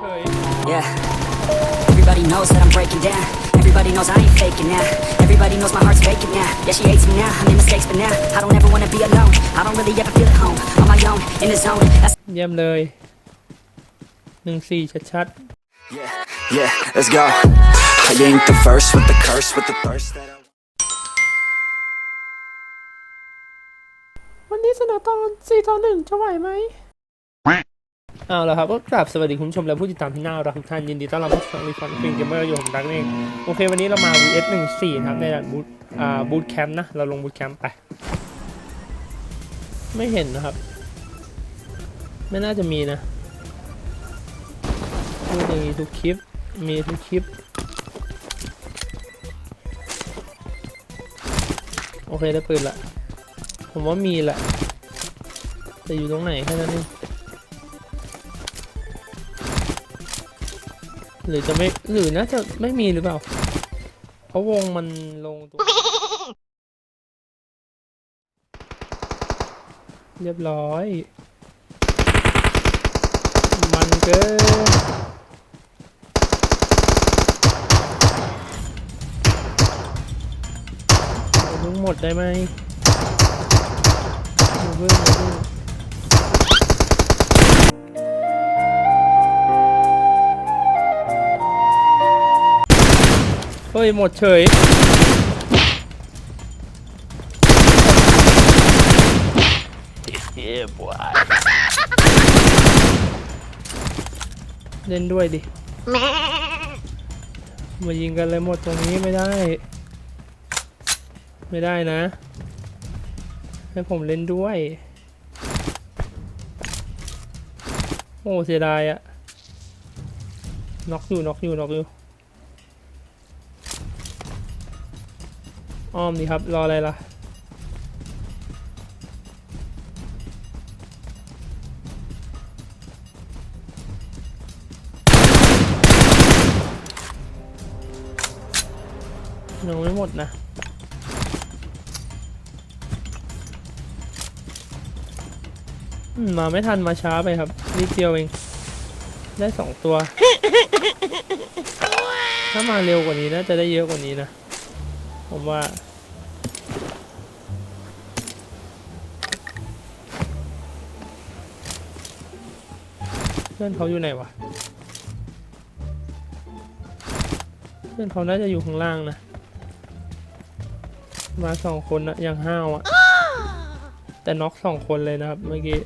เฉย Yeah. Everybody knows that I'm breaking down. Everybody knows I ain't faking now. Everybody knows my heart's vacant now. Yeah, she hates me now. I made mistakes, but now I don't ever wanna be alone. I don't really ever feel at home. On my own, in the zone. That's เยี่ยมเลยหนึ่งสี่ชัด Yeah, yeah, let's go. I ain't the first with the curse, with the thirst that I. ๆวันนี้เสนอตอนสี่ต่อหนึ่งจะไหวไหม เอาละครับก็กราบสวัสดีคุณผู้ชมและผู้ติดตามที่น่ารักทุกท่านยินดีต้อนรับเข้าสู่รีฟอนฟิงเกมเมอร์อยู่ผมดักเองโอเค วันนี้เรามา VS หนึ่งสี่ครับในด่านบูทอ่าบูทแคมป์นะ เราลงบูทแคมป์ไป ไม่เห็นนะครับ ไม่น่าจะมีนะพูดอย่างนี้ทุกคลิป มีทุกคลิป โอเคได้ปืนละ ผมว่ามีแหละแต่อยู่ตรงไหนแค่นั้นเอง หรือจะไม่หรือน่าจะไม่มีหรือเปล่า เพราะวงมันลงตัว เรียบร้อย มันเกินเอาทั้งหมดได้ไหมอย่าเพิ่งอย่าเพิ่ง เฮ้ย หมดเฉยเล่นด้วยดิมายิงกันเลยหมดตรงนี้ไม่ได้ ไม่ได้นะ ให้ผมเล่นด้วย โอ้เสียดายอะน็อกอยู่น็อกอยู่น็อกอยู่ อ้อมดีครับ รออะไรล่ะ ยังไม่หมดนะมมาไม่ทันมาช้าไปครับนิดเดียวเอง ได้สองตัว ถ้ามาเร็วกว่านี้น่าจะได้เยอะกว่านี้นะ ผมว่า เพื่อนเขาอยู่ไหนวะ เพื่อนเขาน่าจะอยู่ข้างล่างนะ มาสองคนนะยังห้าวอะแต่น็อกสองคนเลยนะครับเมื่อกี้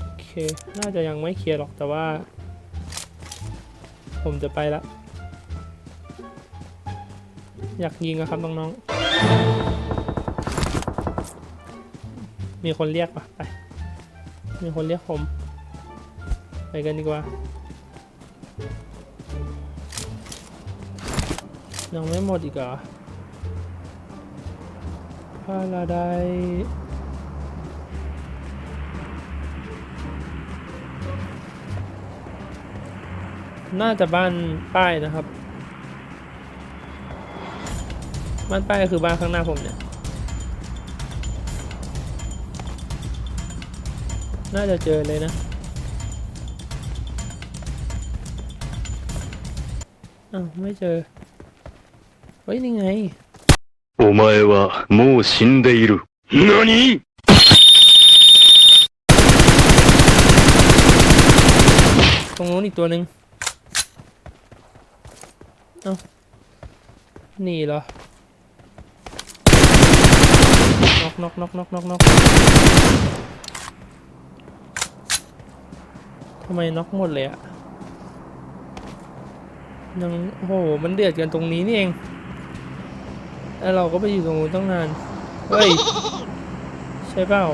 โอเค น่าจะยังไม่เคลียร์หรอกแต่ว่า ผมจะไปละ อยากยิงอะครับน้องๆ มีคนเรียกปะไป มีคนเรียกผม ไปกันดีกว่า ยังไม่หมดอีกเหรอพาราไดน่าจะบ้านป้ายนะครับ บ้านป้ายก็คือบ้านข้างหน้าผมเนี่ย น่าจะเจอเลยนะ อ้าว ไม่เจอ เฮ้ย นี่ไง お前はもう死んでいる。何 ตรงนู้นอีกตัวหนึ่งเอ้าหนีเหรอ นกนกนกนกนกทำไมน็อกหมดเลยอะยังโอ้โห มันเดือดกันตรงนี้นี่เอง แล้วเราก็ไปอยู่ตรงนู้นตั้งนาน เฮ้ย ใช่เปล่า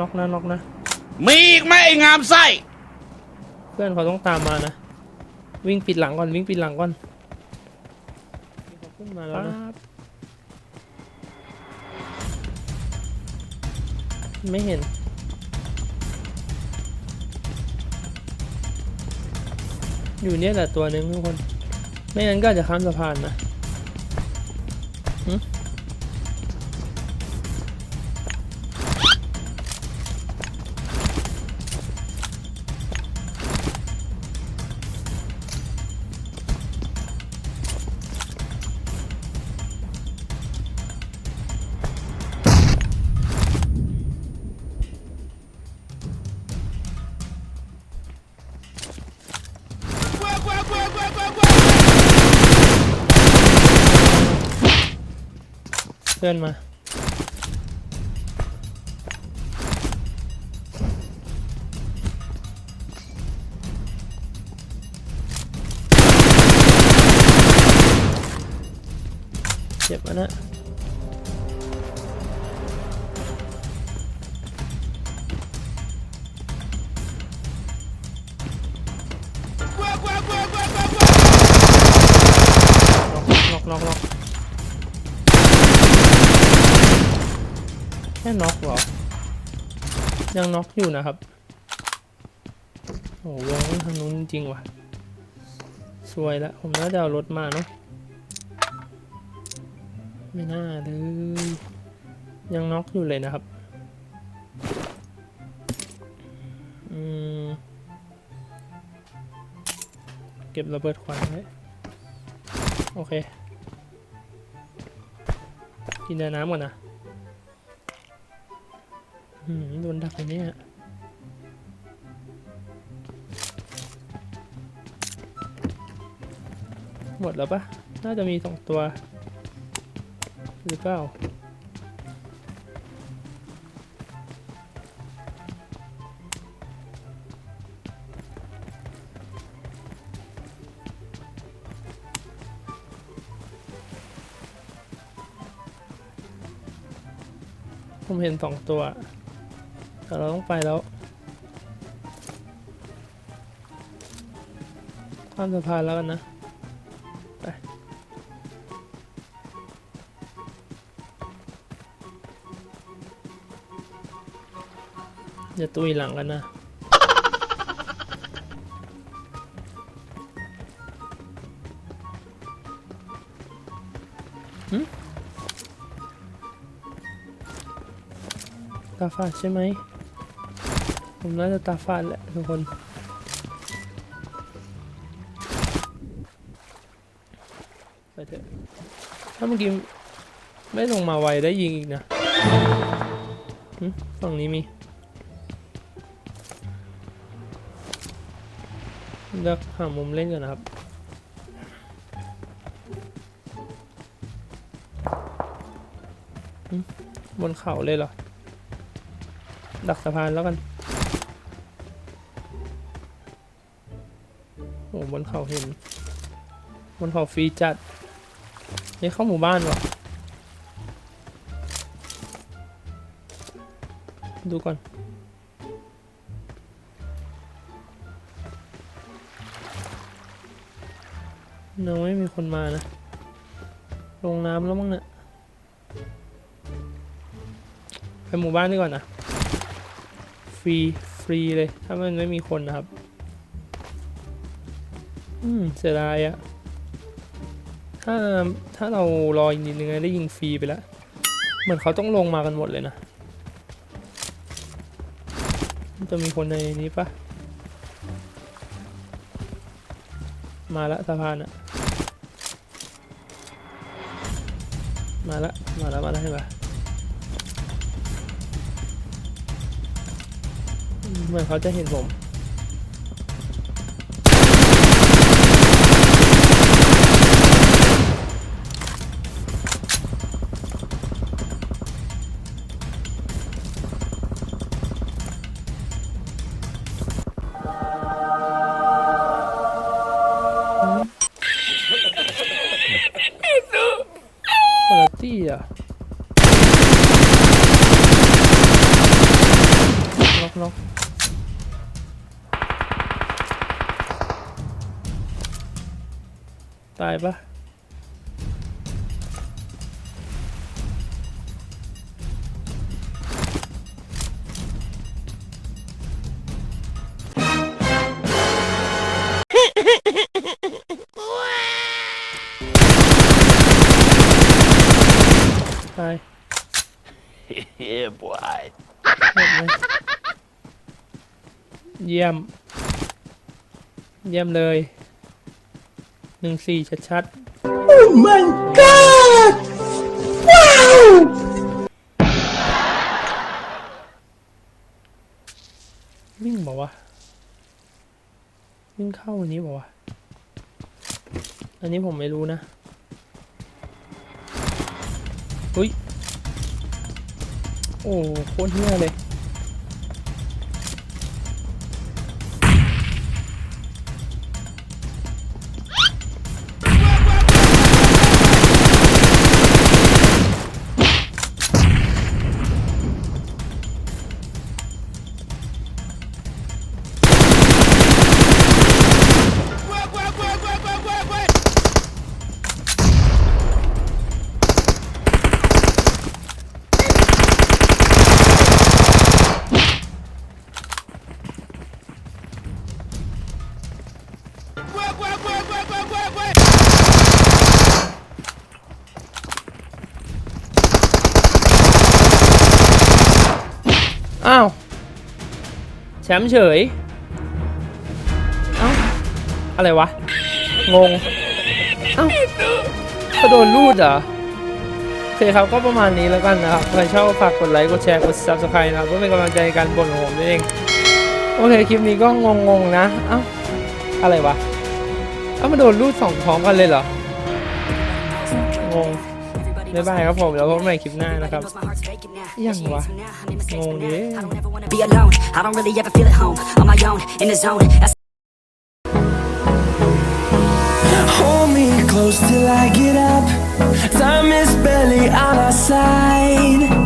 ล็อกนะล็อกนะ มีอีกไหมไอ้งามไส้ เพื่อนเขาต้องตามมานะ วิ่งปิดหลังก่อนวิ่งปิดหลังก่อนเขาขึ้นมาแล้วนะ ไม่เห็น อยู่เนี่ยแหละตัวหนึ่งทุกคน ไม่งั้นก็จะข้ามสะพานนะ พื่อนมา เจ็บแล้วนะ ค่น็อกหรอ ยังน็อกอยู่นะครับ โอ้วงทางนู้นจริงว่ะสวยละผมน่าจะเอารถมาเนาะ ไม่น่าเลย ยังน็อกอยู่เลยนะครับ อืม เก็บระเบิดควันไว้โอเค กินน้ำก่อนนะ โดนดักไปเนี่ยหมดแล้วปะน่าจะมีสองตัว หรือเปล่าผมเห็นสองตัว แต่เราต้องไปแล้วข้ามสะพานแล้วกันนะไปอย่าตุยหลังกันนะตาฝาดใช่ไหม ผมน่าจะตาฝาดแหละทุกคนไปเถอะถ้าเมื่อกี้ไม่ลงมาไวได้ยิงอีกนะฝั่งนี้มีเลือกหามุมเล่นก่อนนะครับบนเขาเลยเหรอ ดักสะพานแล้วกัน นเขาเห็นบนเขาฟรีจัดนี่เข้าหมู่บ้านวะดูก่อนยังไม่มีคนมานะ ลงน้ำแล้วมั้งเนี่ยไปหมู่บ้านดีกว่านะ ฟรี ฟรีเลย ถ้ามันไม่มีคนนะครับ อืมเสียดายอะถ้าถ้าเรารออีกนิดนึงได้ยิงฟรีไปแล้ว เหมือนเขาต้องลงมากันหมดเลยนะ จะมีคนในนี้ปะมาละสะพานอะมาละ มาละ มาละเห็นปะเหมือนเขาจะเห็นผม ล็อกล็อกตายปะ ยี่ยม เยี่ยมเลยหนึ่งสี่ชัดๆวิ่งบอกว่าวิ่งเข้าอันนี้บอกว่าอันนี้ผมไม่รู้นะอุ้ยโอ้โคตรเฮี้ยเลย อ้าว แชมป์เฉย เอ้า อะไรวะ งง เอ้าเขาโดนรูดเหรอโอเคครับก็ประมาณนี้แล้วกันนะครับ ใครชอบฝากกดไลค์ กดแชร์ กด subscribe นะครับ เพื่อเป็นกำลังใจในการบ่นของผมนั่นเอง โอเค คลิปนี้ก็งงๆนะ เอ้า อะไรวะ เอ้ามาโดนรูดสองพร้อมกันเลยเหรอ งง บ๊ายบายครับผม แล้วพบกันใหม่คลิปหน้านะครับ ยังวะ งงดิ Be alone, I don't really ever feel at home. On my own, in the zone. That's Hold me close till I get up. Time is barely on our side.